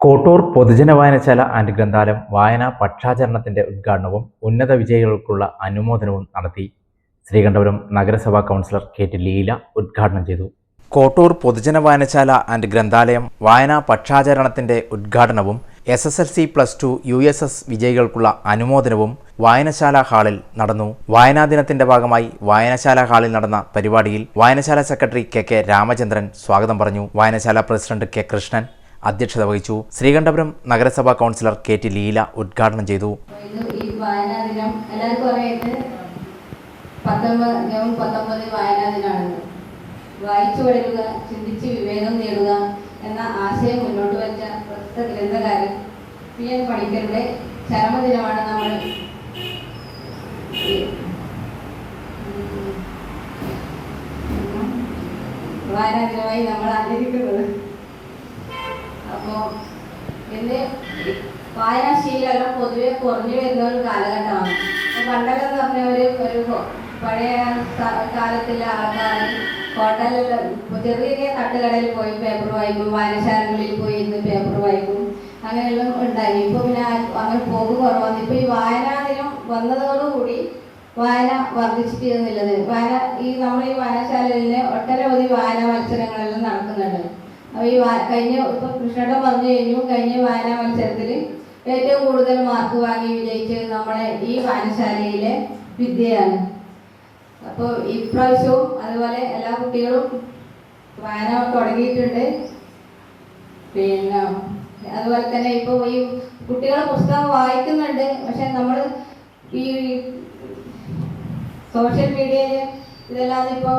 കോട്ടൂർ പൊതുജന വായനശാല ആൻഡ് ഗ്രന്ഥാലയം വായനാ പക്ഷാചരണത്തിന്റെ ഉദ്ഘാടനവും ഉന്നത വിജയികൾക്കുള്ള അനുമോദനവും നടത്തി ശ്രീകണ്ഠപുരം നഗരസഭാ കൗൺസിലർ കെ ടി ലീല ഉദ്ഘാടനം ചെയ്തു. കോട്ടൂർ പൊതുജന വായനശാല ആൻഡ് ഗ്രന്ഥാലയം വായനാ പക്ഷാചരണത്തിന്റെ ഉദ്ഘാടനവും S S L C plus two U S S വിജയികൾക്കുള്ള അനുമോദനവും വായനശാല ഹാളിൽ നടന്നു. വായനാ ദിനത്തിന്റെ ഭാഗമായി വായനശാല ഹാളിൽ നടന്ന പരിപാടിയിൽ വായനശാല സെക്രട്ടറി കെ കെ രാമചന്ദ്രൻ സ്വാഗതം പറഞ്ഞു. വായനശാല പ്രസിഡന്റ് കെ കൃഷ്ണൻ അധ്യക്ഷത വഹിച്ചു. ശ്രീകണ്ഠപുരം നഗരസഭാ കൗൺസിലർ കെ ടി ലീല ഉദ്ഘാടനം ചെയ്തു. വായിച്ചു വളരുക ചിന്തിച്ച് വിവേകം നേടുക എന്ന ആശയം മുന്നോട്ട് വെച്ച പ്രസിദ്ധ ഗ്രന്ഥകാരൻ പി എൻ പണിക്കരുടെ ചരമദിനമാണ് നമ്മൾ വായനാദിനമായി നമ്മൾ ആചരിക്കുന്നത്. അപ്പോൾ ഇന്ന് വായനാശീലം പൊതുവെ കുറഞ്ഞു വരുന്ന ഒരു കാലഘട്ടമാണ്. പണ്ടൊക്കെ എന്ന് പറഞ്ഞ ഒരു ഒരു പഴയ കാലത്തിലെ ആൾക്കാർ ഹോട്ടലിൽ ചെറിയ ചെറിയ തട്ടുകടയിൽ പോയി പേപ്പർ വായിക്കും വായനശാലകളിൽ പോയി ഇന്ന് പേപ്പർ വായിക്കും അങ്ങനെയെല്ലാം ഉണ്ടായി. ഇപ്പൊ പിന്നെ അങ്ങനെ പോകും കുറവാണ്. ഇപ്പൊ ഈ വായനാ ദിനം വന്നതോടുകൂടി വായന വർദ്ധിച്ചിട്ടിരുന്നില്ലത് വായന ഈ നമ്മൾ ഈ വായനശാലയിൽ ഒട്ടനവധി വായന മത്സരങ്ങളെല്ലാം നടക്കുന്നുണ്ട്. ഈ കഴിഞ്ഞ ഇപ്പൊ കൃഷ്ണേട്ടൻ പറഞ്ഞു കഴിഞ്ഞു കഴിഞ്ഞ വായനാ മത്സരത്തിൽ ഏറ്റവും കൂടുതൽ മാർക്ക് വാങ്ങി വിജയിച്ചത് നമ്മുടെ ഈ വായനശാലയിലെ വിദ്യയാണ്. അപ്പോൾ ഇപ്രാവശ്യവും അതുപോലെ എല്ലാ കുട്ടികളും വായന തുടങ്ങിയിട്ടുണ്ട്. പിന്നെ അതുപോലെ തന്നെ ഇപ്പോൾ ഈ കുട്ടികൾ പുസ്തകം വായിക്കുന്നുണ്ട് പക്ഷെ നമ്മൾ ഈ സോഷ്യൽ മീഡിയയിൽ ഇതല്ലാതെ ഇപ്പോൾ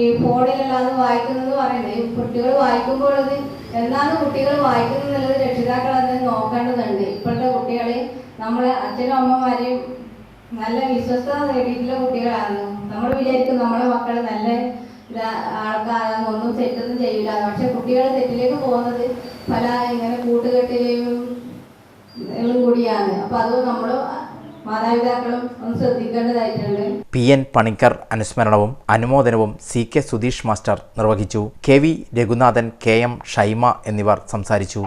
ഈ ഫോണിലല്ലാതെ വായിക്കുന്നത് പറയുന്നത് കുട്ടികൾ വായിക്കുമ്പോൾ അത് എന്താണ് കുട്ടികൾ വായിക്കുന്നത് രക്ഷിതാക്കൾ അത് നോക്കേണ്ടതുണ്ട്. ഇപ്പോഴത്തെ കുട്ടികളെ നമ്മളെ അച്ഛനും അമ്മമാരെയും നല്ല വിശ്വസ്തത നേടിയിട്ടുള്ള കുട്ടികളാണ് നമ്മൾ വിചാരിക്കും നമ്മുടെ മക്കൾ നല്ല ആൾക്കാരാണ് ഒന്നും തെറ്റൊന്നും ചെയ്യില്ല. പക്ഷെ കുട്ടികൾ തെറ്റിലേക്ക് പോകുന്നത് പല ഇങ്ങനെ കൂട്ടുകെട്ടിലെയും കൂടിയാണ്. അപ്പൊ അത് നമ്മൾ ഒന്ന് ശ്രദ്ധിക്കേണ്ടതായിട്ടുണ്ട്. പി എൻ പണിക്കർ അനുസ്മരണവും അനുമോദനവും സി കെ സുധീഷ് മാസ്റ്റർ നിർവഹിച്ചു. K V Raghunathan K M Shaima എന്നിവർ സംസാരിച്ചു.